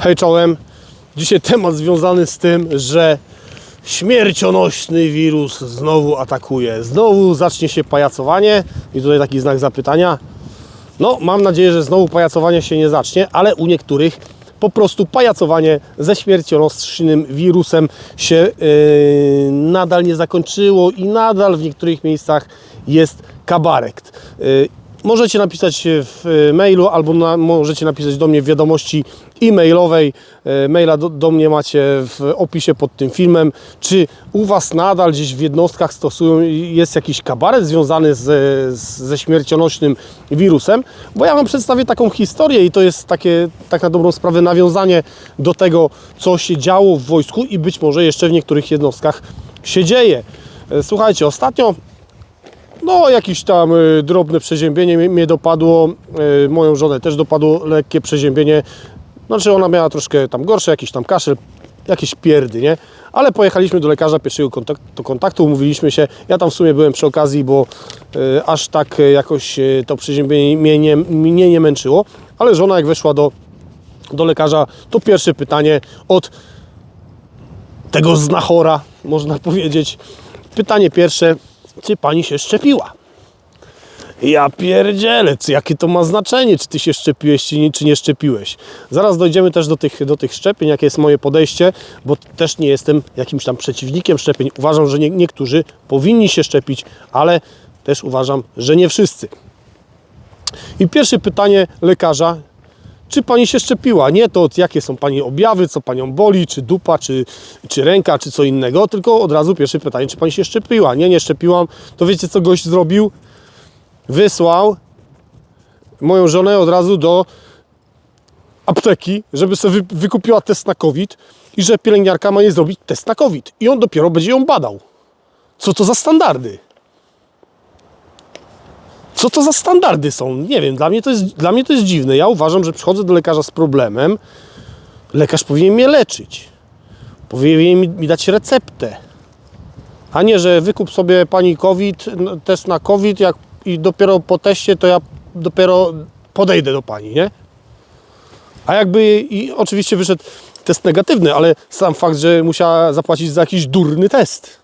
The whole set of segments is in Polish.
Hej czołem. Dzisiaj temat związany z tym, że śmiercionośny wirus znowu atakuje. Znowu zacznie się pajacowanie i tutaj taki znak zapytania. No, mam nadzieję, że znowu pajacowanie się nie zacznie, ale u niektórych po prostu pajacowanie ze śmiercionośnym wirusem się yy, nadal nie zakończyło i nadal w niektórych miejscach jest kabaret. Yy, Możecie napisać w mailu albo na, możecie napisać do mnie w wiadomości e-mailowej. E, Maila do, do mnie macie w opisie pod tym filmem. Czy u Was nadal gdzieś w jednostkach stosują, jest jakiś kabaret związany z, z, ze śmiercionośnym wirusem? Bo ja Wam przedstawię taką historię i to jest takie, tak na dobrą sprawę, nawiązanie do tego, co się działo w wojsku i być może jeszcze w niektórych jednostkach się dzieje. E, Słuchajcie, ostatnio no, jakieś tam y, drobne przeziębienie mnie, dopadło. Moją żonę też dopadło lekkie przeziębienie. Znaczy, ona miała troszkę tam gorsze, jakiś tam kaszel, jakieś pierdy, nie? Ale pojechaliśmy do lekarza pierwszego kontaktu, kontaktu, umówiliśmy się. Ja tam w sumie byłem przy okazji, bo y, aż tak y, jakoś y, to przeziębienie mnie nie, mnie nie męczyło. Ale żona, jak weszła do, do lekarza, to pierwsze pytanie od tego znachora, można powiedzieć. Pytanie pierwsze, czy pani się szczepiła? Ja pierdzielę, jakie to ma znaczenie, czy ty się szczepiłeś, czy nie, czy nie szczepiłeś. Zaraz dojdziemy też do tych, do tych szczepień, jakie jest moje podejście, bo też nie jestem jakimś tam przeciwnikiem szczepień. Uważam, że nie, niektórzy powinni się szczepić, ale też uważam, że nie wszyscy. I pierwsze pytanie lekarza, czy pani się szczepiła? Nie to, jakie są pani objawy, co panią boli, czy dupa, czy, czy ręka, czy co innego, tylko od razu pierwsze pytanie, czy pani się szczepiła? Nie, nie szczepiłam. To wiecie, co gość zrobił? Wysłał moją żonę od razu do apteki, żeby sobie wy- wykupiła test na COVID i że pielęgniarka ma jej zrobić test na COVID. I on dopiero będzie ją badał. Co to za standardy? Co to za standardy są? Nie wiem, dla mnie, to jest, dla mnie to jest dziwne. Ja uważam, że przychodzę do lekarza z problemem. Lekarz powinien mnie leczyć. Powinien mi, mi dać receptę. A nie, że wykup sobie pani COVID, test na COVID jak, i dopiero po teście to ja dopiero podejdę do pani, nie? A jakby i oczywiście wyszedł test negatywny, ale sam fakt, że musiała zapłacić za jakiś durny test.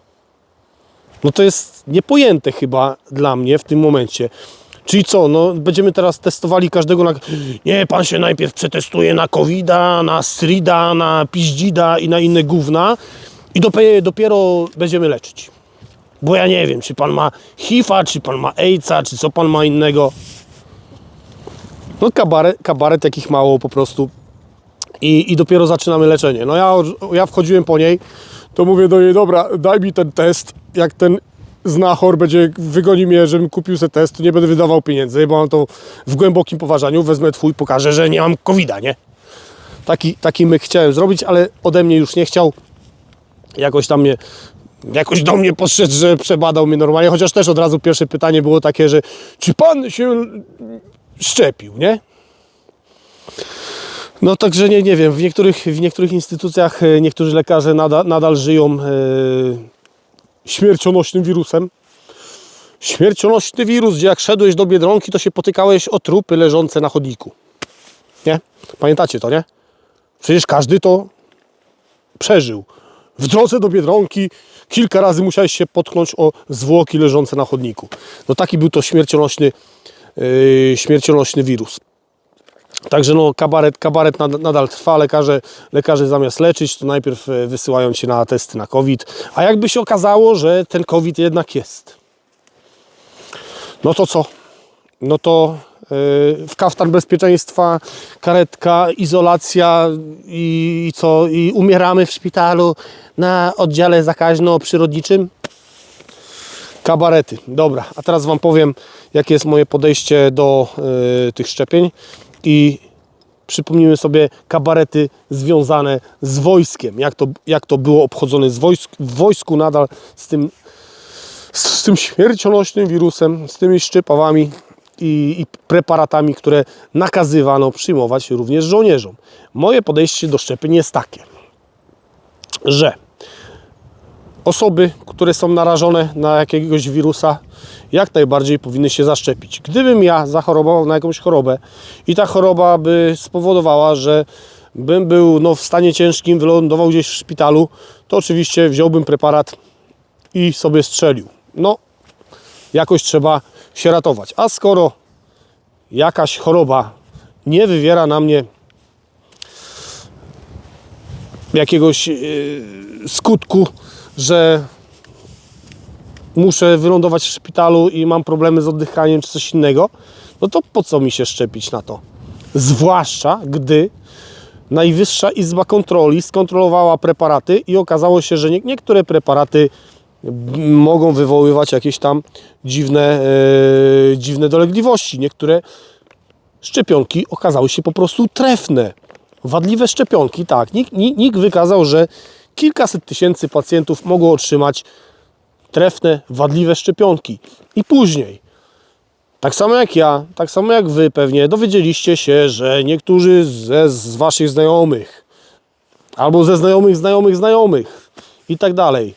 No to jest niepojęte chyba dla mnie w tym momencie. Czyli co, no będziemy teraz testowali każdego na... Nie, pan się najpierw przetestuje na covid na strida, na piździda i na inne gówna i dopiero, dopiero będziemy leczyć. Bo ja nie wiem, czy pan ma HIV-a, czy pan ma AIDS-a, czy co pan ma innego. No kabaret, kabaret jakich mało po prostu. I, I dopiero zaczynamy leczenie. No ja, ja wchodziłem po niej, to mówię do niej, dobra, daj mi ten test, jak ten znachor będzie, wygoni mnie, żebym kupił sobie test, to nie będę wydawał pieniędzy, bo mam to w głębokim poważaniu, wezmę twój, pokażę, że nie mam covid nie? Taki, taki myk chciałem zrobić, ale ode mnie już nie chciał. Jakoś tam mnie, jakoś do mnie podszedł, że przebadał mnie normalnie, chociaż też od razu pierwsze pytanie było takie, że czy pan się szczepił, nie? No także nie, nie wiem, w niektórych, w niektórych instytucjach e, niektórzy lekarze nadal, nadal żyją e, śmiercionośnym wirusem. Śmiercionośny wirus, gdzie jak szedłeś do Biedronki, to się potykałeś o trupy leżące na chodniku. Nie? Pamiętacie to, nie? Przecież każdy to przeżył. W drodze do Biedronki kilka razy musiałeś się potknąć o zwłoki leżące na chodniku. No taki był to śmiercionośny, yy, śmiercionośny wirus. Także no, kabaret, kabaret nad- nadal trwa. Lekarze, lekarze zamiast leczyć, to najpierw e, wysyłają cię na testy na COVID. A jakby się okazało, że ten COVID jednak jest, no to co? No to w kaftan bezpieczeństwa, karetka, izolacja i, i co? I umieramy w szpitalu na oddziale zakaźno-przyrodniczym? Kabarety. Dobra, a teraz Wam powiem, jakie jest moje podejście do y, tych szczepień i przypomnijmy sobie kabarety związane z wojskiem. Jak to, jak to było obchodzone z wojsk, w wojsku nadal z tym, z, z tym śmiercionośnym wirusem, z tymi szczepawami i, i preparatami, które nakazywano przyjmować również żołnierzom. Moje podejście do szczepień jest takie, że osoby, które są narażone na jakiegoś wirusa, jak najbardziej powinny się zaszczepić. Gdybym ja zachorował na jakąś chorobę i ta choroba by spowodowała, że bym był no, w stanie ciężkim, wylądował gdzieś w szpitalu, to oczywiście wziąłbym preparat i sobie strzelił. No, jakoś trzeba się ratować. A skoro jakaś choroba nie wywiera na mnie jakiegoś yy, skutku, że muszę wylądować w szpitalu i mam problemy z oddychaniem czy coś innego, no to po co mi się szczepić na to? Zwłaszcza gdy Najwyższa Izba Kontroli skontrolowała preparaty i okazało się, że nie, niektóre preparaty mogą wywoływać jakieś tam dziwne, e, dziwne dolegliwości. Niektóre szczepionki okazały się po prostu trefne. Wadliwe szczepionki, tak. NIK, NIK, wykazał, że kilkaset tysięcy pacjentów mogło otrzymać trefne, wadliwe szczepionki. I później, tak samo jak ja, tak samo jak Wy pewnie, dowiedzieliście się, że niektórzy ze, z Waszych znajomych albo ze znajomych znajomych znajomych i tak dalej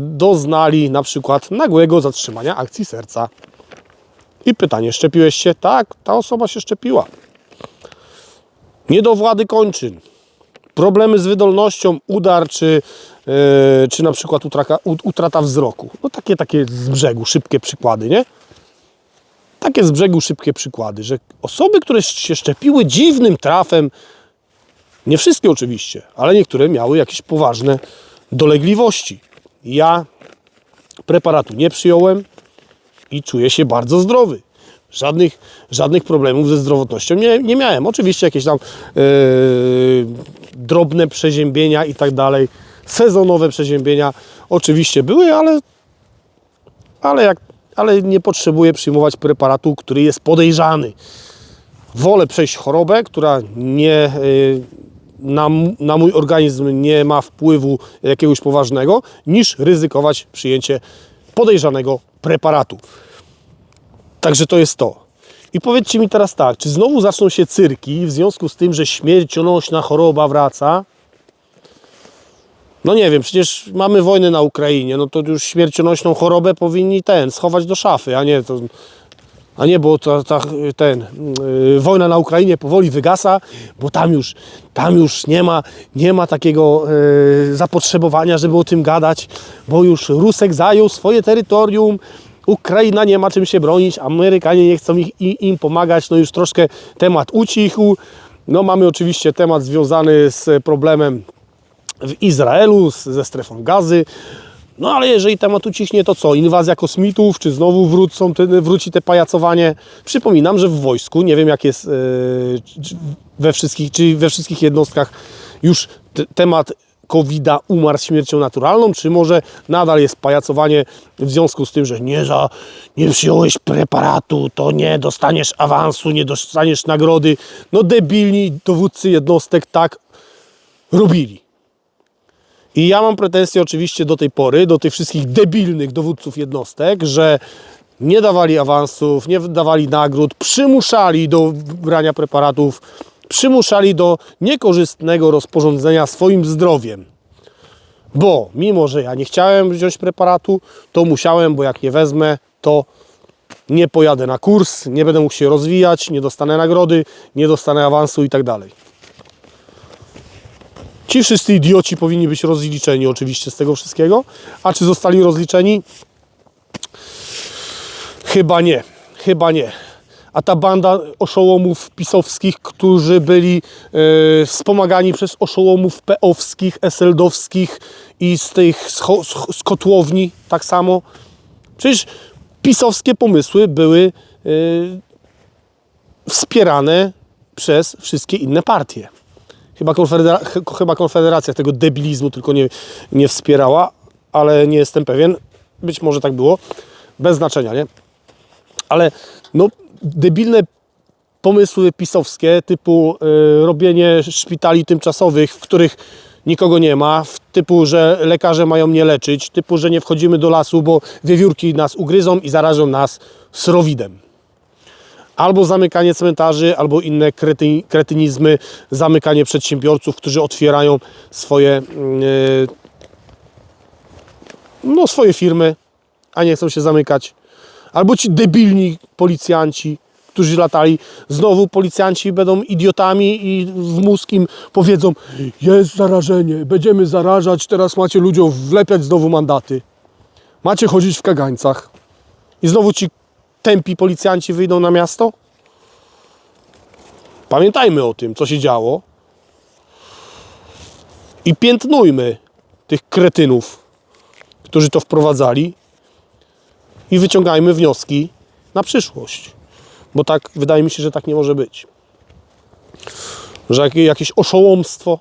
doznali na przykład nagłego zatrzymania akcji serca. I pytanie, szczepiłeś się? Tak, ta osoba się szczepiła. Niedowłady kończyn, problemy z wydolnością, udar czy, yy, czy na przykład utraka, ut- utrata wzroku. No takie, takie z brzegu, szybkie przykłady, nie? Takie z brzegu szybkie przykłady, że osoby, które się szczepiły dziwnym trafem, nie wszystkie oczywiście, ale niektóre miały jakieś poważne dolegliwości. Ja preparatu nie przyjąłem i czuję się bardzo zdrowy. Żadnych, żadnych problemów ze zdrowotnością nie, nie miałem. Oczywiście jakieś tam yy, drobne przeziębienia i tak dalej, sezonowe przeziębienia oczywiście były, ale, ale, jak, ale nie potrzebuję przyjmować preparatu, który jest podejrzany. Wolę przejść chorobę, która nie, yy, na, na mój organizm nie ma wpływu jakiegoś poważnego, niż ryzykować przyjęcie podejrzanego preparatu. Także to jest to. I powiedzcie mi teraz tak, czy znowu zaczną się cyrki w związku z tym, że śmiercionośna choroba wraca? No nie wiem, przecież mamy wojnę na Ukrainie, no to już śmiercionośną chorobę powinni ten, schować do szafy, a nie to... A nie, bo ta, ta, ten, yy, wojna na Ukrainie powoli wygasa, bo tam już, tam już nie ma, nie ma takiego yy, zapotrzebowania, żeby o tym gadać, bo już Rusek zajął swoje terytorium, Ukraina nie ma czym się bronić, Amerykanie nie chcą ich, im pomagać, no już troszkę temat ucichł. No mamy oczywiście temat związany z problemem w Izraelu, z, ze strefą gazy. No ale jeżeli temat ucichnie, to co? Inwazja kosmitów, czy znowu wrócą, wróci te pajacowanie? Przypominam, że w wojsku, nie wiem jak jest e, we wszystkich, czy we wszystkich jednostkach już te, temat COVID-a umarł śmiercią naturalną, czy może nadal jest pajacowanie w związku z tym, że nie, za, nie przyjąłeś preparatu, to nie dostaniesz awansu, nie dostaniesz nagrody. No debilni dowódcy jednostek tak robili. I ja mam pretensje oczywiście do tej pory, do tych wszystkich debilnych dowódców jednostek, że nie dawali awansów, nie dawali nagród, przymuszali do brania preparatów, przymuszali do niekorzystnego rozporządzenia swoim zdrowiem. Bo mimo, że ja nie chciałem wziąć preparatu, to musiałem, bo jak nie wezmę, to nie pojadę na kurs, nie będę mógł się rozwijać, nie dostanę nagrody, nie dostanę awansu i tak dalej. Ci wszyscy idioci powinni być rozliczeni oczywiście z tego wszystkiego. A czy zostali rozliczeni? Chyba nie. Chyba nie. A ta banda oszołomów pisowskich, którzy byli e, wspomagani przez oszołomów peowskich, eseldowskich i z tych scho- sch- z kotłowni tak samo. Przecież pisowskie pomysły były e, wspierane przez wszystkie inne partie. Chyba, konfedera- ch- chyba Konfederacja tego debilizmu tylko nie, nie wspierała, ale nie jestem pewien. Być może tak było. Bez znaczenia, nie? Ale no, debilne pomysły pisowskie typu y, robienie szpitali tymczasowych, w których nikogo nie ma, typu, że lekarze mają nie leczyć, typu, że nie wchodzimy do lasu, bo wiewiórki nas ugryzą i zarażą nas srowidem albo zamykanie cmentarzy, albo inne krety, kretynizmy, zamykanie przedsiębiorców, którzy otwierają swoje, yy, no, swoje firmy, a nie chcą się zamykać, albo ci debilni policjanci, którzy latali. Znowu policjanci będą idiotami i w mózg im powiedzą jest zarażenie, będziemy zarażać, teraz macie ludziom wlepiać znowu mandaty. Macie chodzić w kagańcach. I znowu ci tępi policjanci wyjdą na miasto? Pamiętajmy o tym, co się działo. I piętnujmy tych kretynów, którzy to wprowadzali i wyciągajmy wnioski na przyszłość. Bo tak, wydaje mi się, że tak nie może być. Że jakie- jakieś oszołomstwo,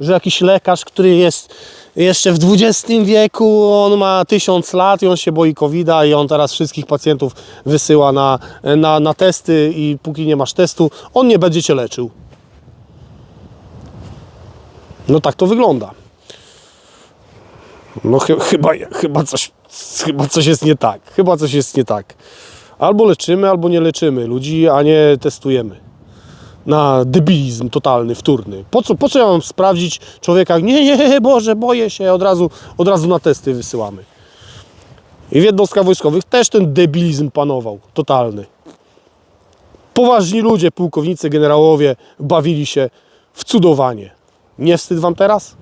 że jakiś lekarz, który jest jeszcze w XX wieku, on ma tysiąc lat i on się boi covid i on teraz wszystkich pacjentów wysyła na, na, na testy i póki nie masz testu, on nie będzie cię leczył. No tak to wygląda. No chy, chyba, chyba, coś, chyba coś jest nie tak. Chyba coś jest nie tak. Albo leczymy, albo nie leczymy ludzi, a nie testujemy. Na debilizm totalny, wtórny. Po co, po co ja mam sprawdzić człowieka? Nie, nie, Boże, boję się. Od razu, od razu na testy wysyłamy. I w jednostkach wojskowych też ten debilizm panował. Totalny. Poważni ludzie, pułkownicy, generałowie bawili się w cudowanie. Nie wstyd wam teraz?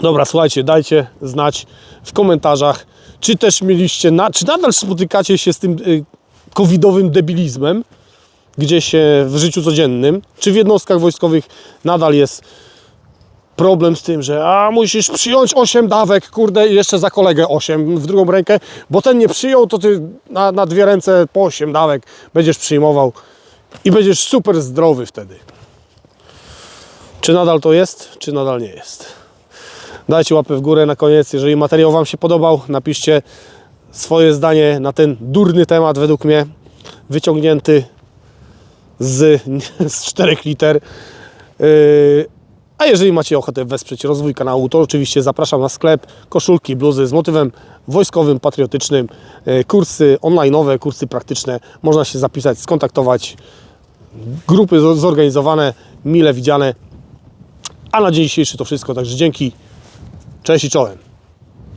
Dobra, słuchajcie, dajcie znać w komentarzach, czy też mieliście, na, czy nadal spotykacie się z tym y, covidowym debilizmem gdzieś w życiu codziennym, czy w jednostkach wojskowych nadal jest problem z tym, że a musisz przyjąć 8 dawek, kurde, i jeszcze za kolegę 8 w drugą rękę, bo ten nie przyjął, to ty na, na dwie ręce po 8 dawek będziesz przyjmował i będziesz super zdrowy wtedy. Czy nadal to jest, czy nadal nie jest? Dajcie łapę w górę na koniec. Jeżeli materiał Wam się podobał, napiszcie swoje zdanie na ten durny temat, według mnie wyciągnięty z, z 4 liter. Yy, a jeżeli macie ochotę wesprzeć rozwój kanału, to oczywiście zapraszam na sklep, koszulki, bluzy z motywem wojskowym, patriotycznym, yy, kursy online'owe, kursy praktyczne. Można się zapisać, skontaktować. Grupy zo- zorganizowane, mile widziane. A na dzień dzisiejszy to wszystko, także dzięki. Cześć i czołem.